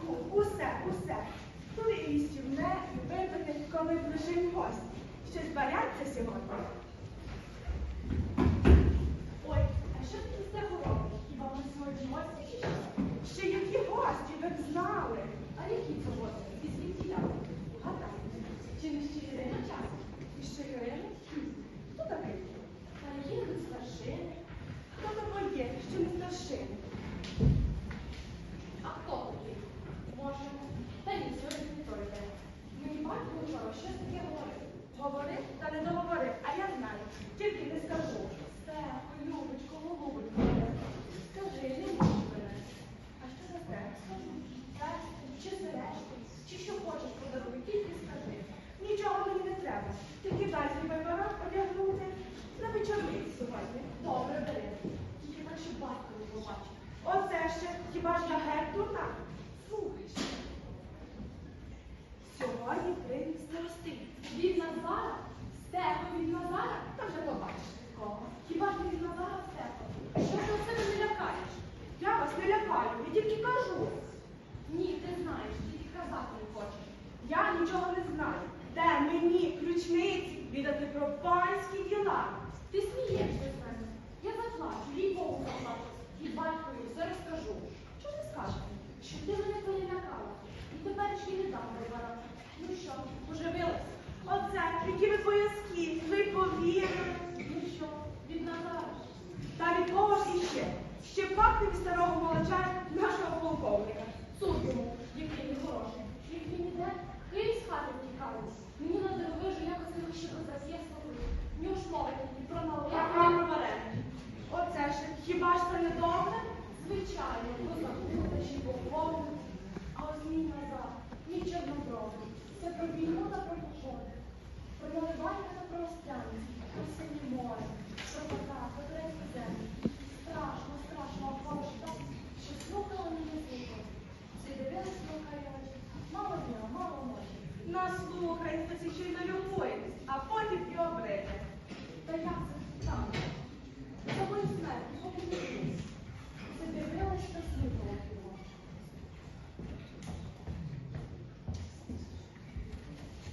Фу, усе, усе. Коли і їстівне, і випити, коли ближень гості. Щось баряться сьогодні. Ой, а що ти цього робиш? Хіба ми сьогодні гості? Ще які гості, ви б знали. А які це гості? І звідки я? Гадайте, чи не ще Ірина час? І ще Ірина? Хто такий? Та є не старшини. Хто то є, що не старшини? А хто такий? Може, та ні, сьогодні не той день. Мені батько вчора щось таке говорив. Говорив та не договорив, а я знаю. Тільки не скажу. Стехо, Любочко, голубочко, скажи, не можу мене. А що за те? Скажи, зайчик, чи сережки, чи що хочеш подаруй, тільки скажи. Нічого мені не треба. Тільки дай свій виборок одягнути на вечорниці сьогодні. Добре, бери. Тільки так, щоб батько не побачив. Оце ще хіба ж я геть дурна? Слухай ще. Сьогодні прийде старостин. Від Назара? Стехо від Назара? Та вже побачиш. Кого? Хіба ж від Назара Стехо? Що ти оце мене лякаєш? Я вас не лякаю, я тільки кажу. Ні, ти знаєш, тільки казати не хочеш. Я нічого не знаю. Де мені ключниці віддати про панські діла? Ти смієшся з мене. Я заплачу, їй Богу заплачу. І батькові все розкажу. Що ти скажеш? Що ти мене перелякала. І тепер ще не дам вибора. Ну що, оживилась? Оце, які ви боязкі, ви повірили. Ну що, від Назара? Та від кого ж іще? Ще пахне від старого молоча нашого полковника. Суд йому, який він хороший. Як він іде, Київ з хати втікає. Мені на дивовижу якось його ще до засєства. В нього ж мови такі про налоги, про вареники. Оце ж, хіба ж це не добре? Звичайно, позабути ще поповнити. А ось мій назад, мій чорнобровий. Це про війну та про походи. Про наливання та про острянці, про синє море, про кота, про турецьку землю. Страшно, страшно, обхоже так, що слухала не слухала. Всі дивились слухає очі. Мало дня, мало ночі. Наслухайся, ще й налюбуйтесь, а потім і обрите. Та як це так? За мою смерть, поки не чусь. Все дивилась та слухала його.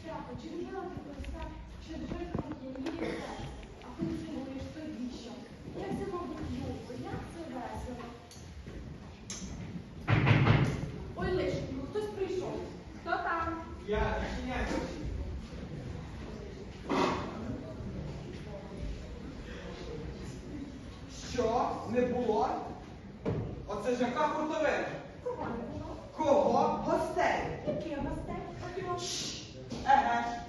Страху, чи вміла ти просто, що джерелом є мій серце, а ти не цілуєш тоді що? Як це, мабуть, любо, як це весело. Ой, лишенько, хтось прийшов. Хто там? Я відчиняю. Що? Не було? Оце ж яка хуртовина? Кого не було? Кого? Гостей. Які гостей? Ходімо. Еге ж.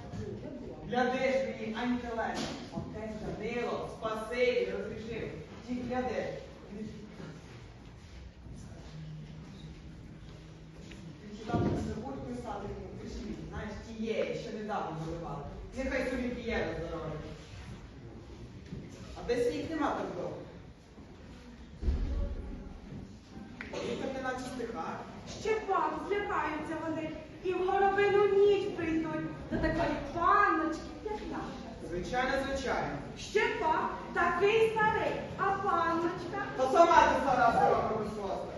Гляди ж мені, ані телець. Отець Данило, спасибі, розрішив. Ті гляди. Ти хіба б з стати йому? Знаєш, тієї, що недавно заливали. Нехай собі п'є на здоров'я. А десь їх нема так довго. Не наче стиха. Ще пан, злякаються вони, і в горобину ніч прийдуть до такої панночки, як наша. Звичайно, звичайно. Ще пан такий старий, панночка. Та сама ти здорова висока.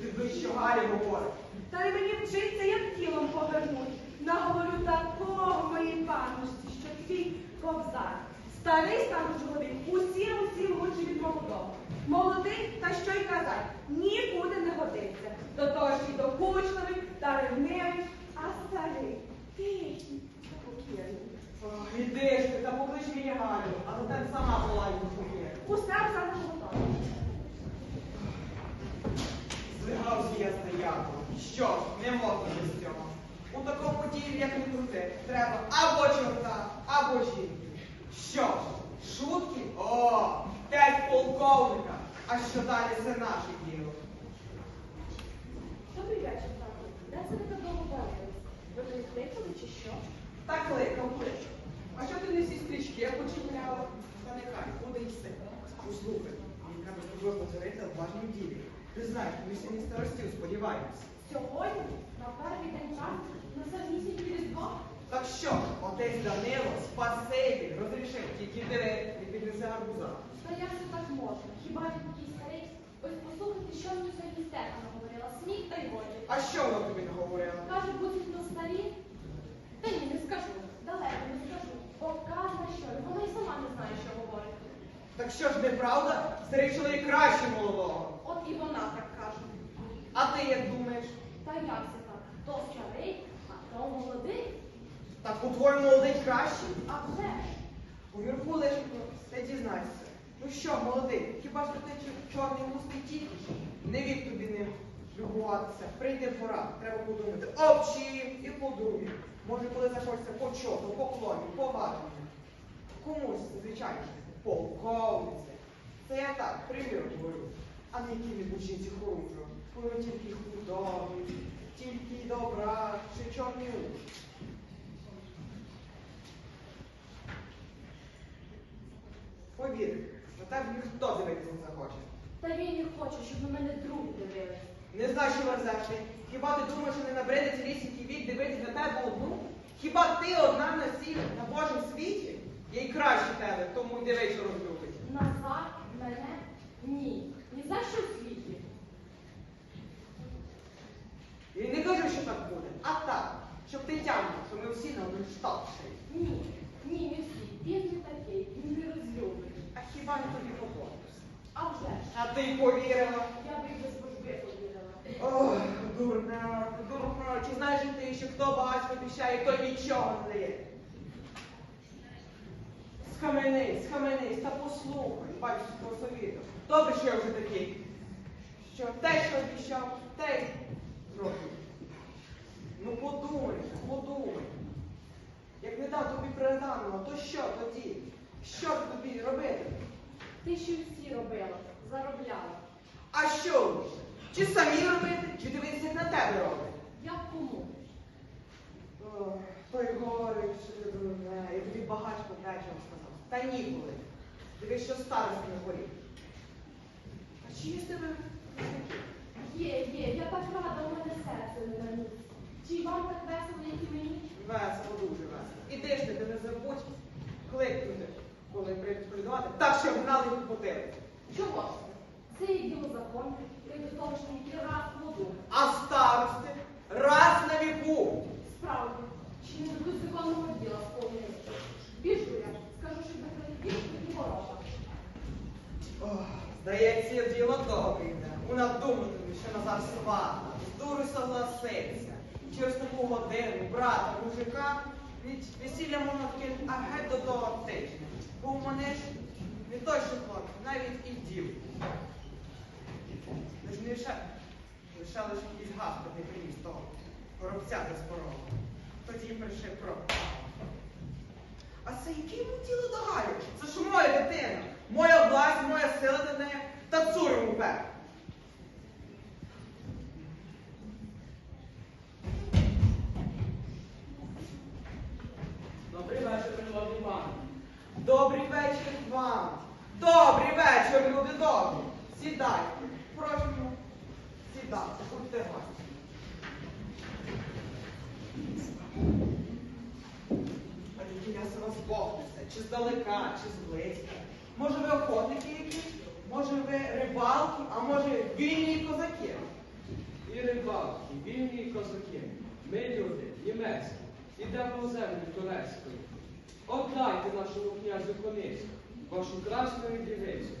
Ти ви що Гаррі говорить? Та й мені вчиться, як тілом повернуть. Наговорю такого моїй панночці, що твій ковзар. Старий стану чоловік, усім усім лучше від молодого. Молодий, та що й казать, нікуди не годиться. До того ж і докучливий та ревнивий, а старий, тихий, спокійний. Ой, Іди ж ти, та поклич мені Галю, а то так сама була йому поє. Усе все не. Злигався я стояти. Що не можна без цього. У такому ділі, як не крути, треба або чорта, або жінки. Що ж, шутки? О, п'ять полковника. А що далі це наше діло. Добрий вечір, тату. Де це ви так довго бавились? Ви вже чи що? Так кликав, кликав. А що ти не всі стрічки почіпляла? Та нехай, буде і все послухай, мені треба з тобою поговорити в важній ділі. Ти знаєш, ми сьогодні старостів сподіваємось. Сьогодні на перший день часу на самісінькі різдво. Так що, отець Данило, спасибі, розрішив, тільки ти не піднеси гарбуза. Та як це так можна? Хіба він такий старий? Ось послухайте, що мені сьогодні Стефана наговорила. Сміх та й годі. А що вона тобі наговорила? Каже, будуть то старі. Та ні, не скажу. Далеко не скажу. Бо каже, що вона й сама не знає, що говорить. Так що ж неправда? Старий чоловік краще молодого. От і вона так каже. А ти як думаєш? Та як це так? То старий, а то молодий. Так по-твоєму молодий краще? А вже ж. Уверху лишенько, ти дізнайся. Ну що, молодий, хіба ж ти чор- чорний густий? Не вік тобі ним любуватися. Прийде пора, треба подумати. Обчі і по-друге. Може, коли захочеться почоту, поклонів, поваження. Комусь, звичайно, ж, полковниці. Це я так, примір говорю. А не які-небудь жінці хорунжу. Коли тільки худобі, тільки добра, чи чорний уж. Повір, на тебе ніхто дивитися не захоче. Та він не хоче, щоб на мене друг дивились. Не знаю, що верзеш ти. Хіба ти думаєш, що не набриде цілісінький вік дивитися на тебе одну? Хіба ти одна на всіх на Божому світі? Я й краще тебе, тому й дивись, що розлюбить. Мене? Ні. Ні за що в світі. І не кажу, що так буде, а так, щоб ти тямила, що ми всі на один штат шиї. Ні. Ні, не всі. Він не такий, він не розлюбить. А хіба не тобі подобається? А вже ж. А ти й повірила. Я би й без божби повірила. Ох, дурна, дурна, чи знаєш ти, що хто багатько обіцяє, той нічого не дає? Схаменись, схаменись, та послухай, бачиш свого совіту. Добре, що я вже такий. Що те, що обіцяв, те й зроблю. Ну подумай, подумай. Як не дав тобі приданого, то що тоді? Що тобі робити? Ти ще всі робила, заробляла. А що? Чи самі робити, чи дивитися, як на тебе роблять? Як кому? Ох, Той говорить, що ти дурне, я тобі багатько вечором ніколи. Дивись, що старості не горів. А чи є з тебе? Є, є, я так рада, у мене серце не на місці. Чи вам так весело, як і мені? Весело, дуже весело. Іди ж ти, ти не забудь кликнути, коли прийдуть полюдувати, так що гнали і потили. Чого ж це? Є діло законне, і до того ж не раз воду. А старости раз на віку. Справді, чи не до законного діла сповнюється? Біжу я, скажу, що до більше і ворога. Ох, Здається, діло добре йде. Вона думатиме, що Назар свата, з дуру согласиться. Через таку годину брата, мужика, від весілля кинути, а геть до того тижня. Бо в мене ж не той, що хлопець, навіть і дів. Лиш лише, лише лише якийсь гаспод не приніс того коробця без порогу. Тоді прийшли про. А це яке йому тіло до Галю? Це ж моя дитина. Моя власть, моя сила до неї та цур йому пек. Добрий вечір, шановні пани. Добрий вечір вам. Добрий вечір, люди добрі. Сідайте. Прошу, сідайте, будьте гості. Я вас Бог несе? Чи здалека, чи зблизька? Може ви охотники якісь? Може ви рибалки, а може вільні козаки? І рибалки, і вільні козаки. Ми люди, німецькі, ідемо у землю турецькою. Отдайте нашому князю коницю, вашу красну дівицю.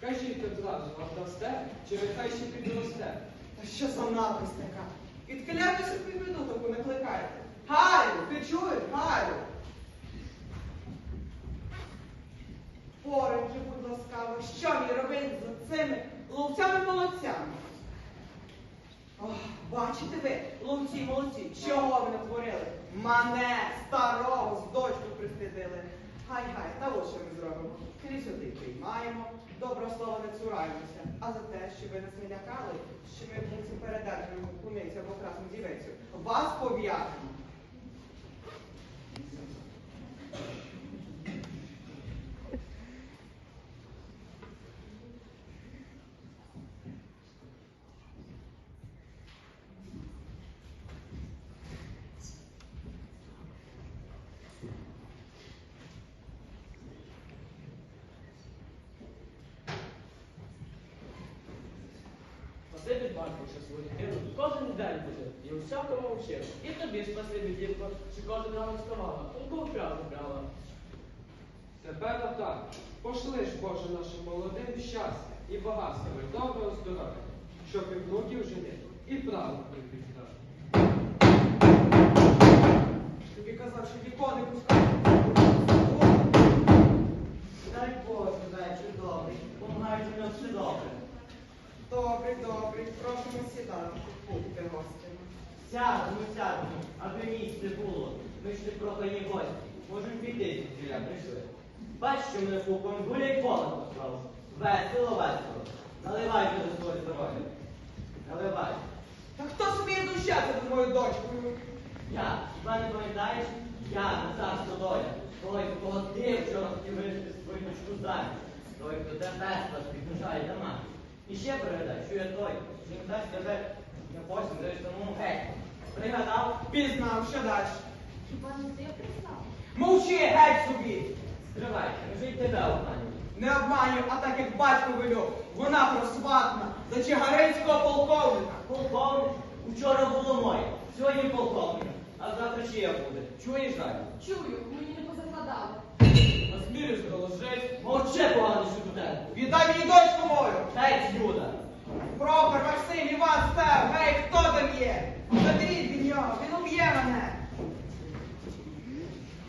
Кажіть одразу, отдасте, чи нехай ще підросте. Та що за напасть така? Відкиляйте собі біду таку накликаєте. Галю, ти чуєш, Галю? Же, будь ласкаво, що мені робити з цими ловцями-молодцями? Бачите ви, ловці молодці, чого ви натворили? Мене, старого, з дочку пристидили. Гай-гай, та ось що ми зробимо. Крізь сюди приймаємо, добро слово не цураємося. А за те, що ви нас не лякали, що ми будемо передержимо куницю або красну дівицю, вас пов'яжемо. Спасибі, батько, що свою дитину кожен день буде, і у всякому вчив. І тобі спасибі, дівко, що кожен ранок вставала, у правду брала. Тепер отак. Пошли ж, Боже, нашим молодим щастя і багатства, і доброго здоров'я, щоб і внуків жити, і правду припіддати. Тобі казав, що нікого не пускати. Дай Боже, вечір добрий, помагайте нам все добре. Добре, добре, просимо сідати, будьте гостями. Сядемо, сядемо, аби місце було. Ми ж не прохані гості. Можемо піти звідсіля, прийшли. Бач, що мене слухом гуляй поле послав. Весело, весело. Наливай вже за своє здоров'я. Наливай. Та хто сміє дущати над моєю дочкою? Я, хіба не пам'ятаєш? Я, Назар Стодоля, той, кого ти вчора хотів вирішити свою дочку заміж. Той, хто тебе безпад піднужає до мати. І ще пригадай, що я той, що не дасть тебе на потім даєш самому геть. Пригадав? Пізнав, що далі? Хіба не ти признав? Мовчи, геть собі! Стривай, вже й тебе обманюю. Не обманю, а так як батько велю. Вона просватна за Чигаринського полковника. Полковник, учора було моє, сьогодні полковник, а завтра ще я буде. Чуєш, Галю? Чую, мені не позакладали. Насмілюсь доложить. Мовче поганий шутер. Віддай мені дочку! Геть, Юда. Прохор, Максим, Іван, Стев, гей, хто там є? Заберіть від нього, він уб'є мене.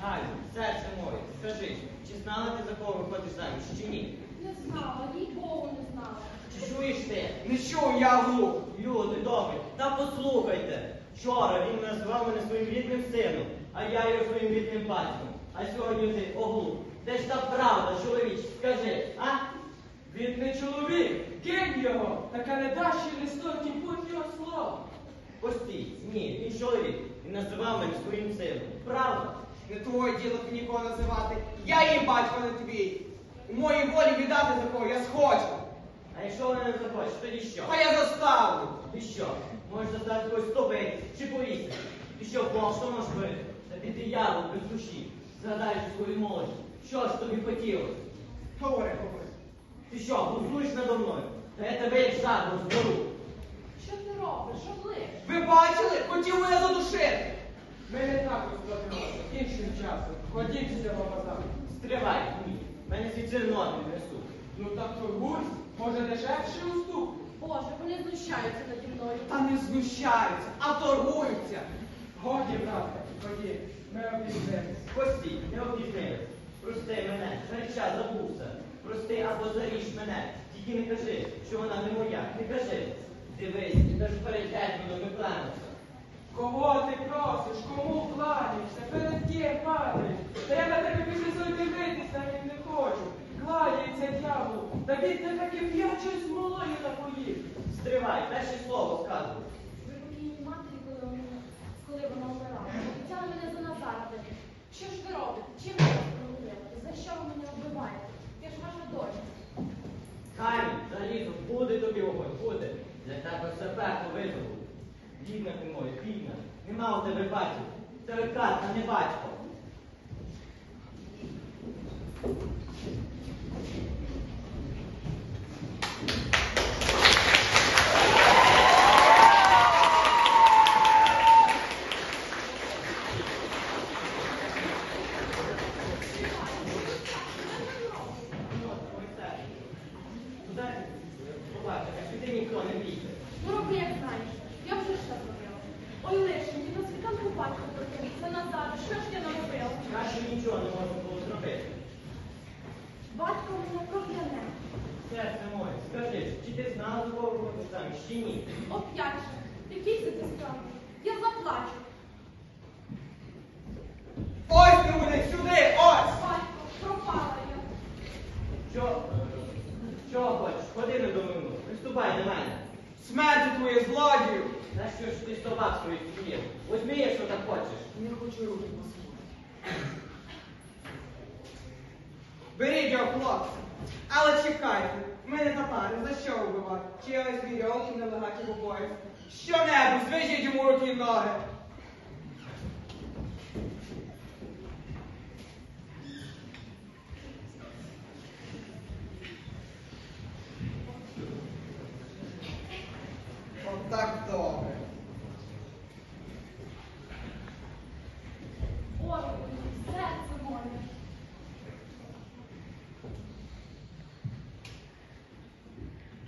Галю, серце моє, скажи, чи знала ти за кого виходиш заміж, чи ні? Не знала, Богу не знала. Чи чуєш ти? Не чув я глух. Люди, добрі, та послухайте. Вчора він називав мене своїм рідним сином, а я його своїм рідним батьком. А сьогодні ти оглух. Де ж та правда, чоловіч, скажи, а? Він не чоловік, кинь ще листок і будь його слово. Постій, ні, він чоловік. Він називав мене своїм сином. Правда? Не твоє діло ти нікого називати. Я їм батько не твій. У моїй волі віддати за кого я схочу. А якщо вона не захоче, тоді що? А я заставлю. Ти що? Можеш заставити когось стопити чи повісити? Ти що, Бог, що можеш вирити? Та ти диявол без душі. Згадаєш свою молодість. Що ж тобі хотілося? Говори, говори. Ти що, глузуєш надо мною? Та я тебе як жабу зберу. Що ти робиш? Оближ. Ви бачили? Хотів мене задушити. Ми не так розплатимося, іншим часом. Ходіть з цього базару. Стривай, ні. Мене звідси ноги несуть. Ну так торгуй, може дешевший уступ. Боже, вони знущаються наді мною. Та не знущаються, а торгуються. Годі, брате, ході, ми обійдемось. Постій, не обізнились. Прости мене, реча забувся. Прости або заріж мене. Тільки не кажи, що вона не моя. Не кажи. Дивись, і теж перед гетьманом не кланявся. Кого ти просиш, кому кланяєшся, перед ким падаєш? Та я на тебе після дивитись навіть не хочу. Кланяється дьявол, та він не таки п'ячою смолою напоїв. Стривай, перше слово сказуй. Ви покійній матері, коли вона, коли вона вмирала. Обіцяли мене за Назара. Що ж ви робите? Чим ви прогулили? За що ви мене вбиваєте? Я ж ваша дочка. Камінь, залізо, буде тобі огонь, буде. Для тебе все пекло визову. Бідна ти моя, бідна. Нема у тебе батьків. Тебе кат, а не батько. Куди? Побачиш, якщо ти ніхто не бійся. Ну роби, як знаєш. Я вже все зробила. Ой, лишеньки, на світанку батько прокинув. Це Назар, що ж я наробила? Краще нічого не можна було зробити. Батько мене прокляне. Серце моє, скажи, чи ти знала, до кого виходиш заміж, чи ні? Оп'ять же, який це ти справді? Я заплачу. Ось ти буде сюди, ось! Батько, пропала я. Що? Чого хочеш? Ходи не до мене. Приступай до мене. Смерті твої злодію! На що ж ти собак своїх є? Возьми, якщо так хочеш. Не хочу руки посунути. Його, хлопці. Але чекайте, мене не татари, за що вбивати? Чи я ось вірьовки на легаті по? Що-небудь, звижіть йому руки і ноги.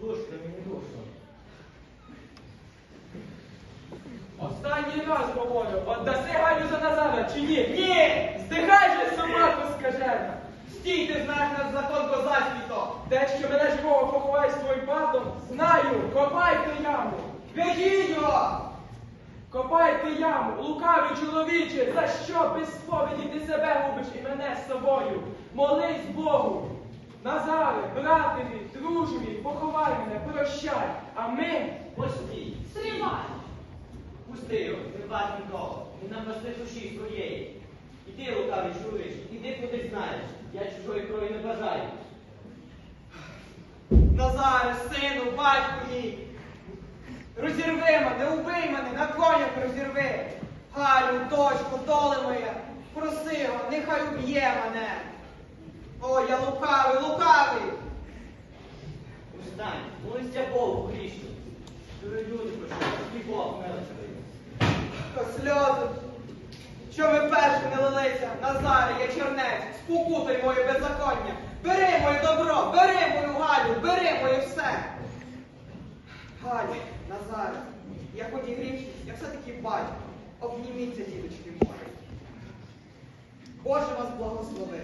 дошками не дошками. Останній раз говорю, отдаси Галю за назад чи ні? Ні! Здихай же собаку скажена! Стій, ти знаєш нас закон козацький то! Те, що мене живого поховаєш своїм бардом, знаю, копай ти яму! Ведіть його! Копайте яму, лукавий чоловіче, за що без сповіді ти себе губиш і мене з собою? Молись Богу! Назаре, братеві, дружеві, поховай мене, прощай, а ми Постій. Стривай! Пусти його, не бачу нікого. Він нам прости душі своєї. Іди, лукавий чоловіч, іди куди знаєш. Я чужої крові не бажаю. Назаре, сину, батьку мій. Розірви мене, убий мене, на конях розірви. Галю, дочку, доле моя, проси його, нехай уб'є мене. О, я лукавий, лукавий. Устань, молися Богу грішно. Люди і Бог милостивий. Та сльози. Що ви перші не лилися, Назаре, я чернець, спокутай моє беззаконня. Бери моє добро, бери мою Галю, бери моє все. Галю, Назаре, я хоч і грішний, я все-таки батько. Обніміться, діточки мої. Боже вас благослови.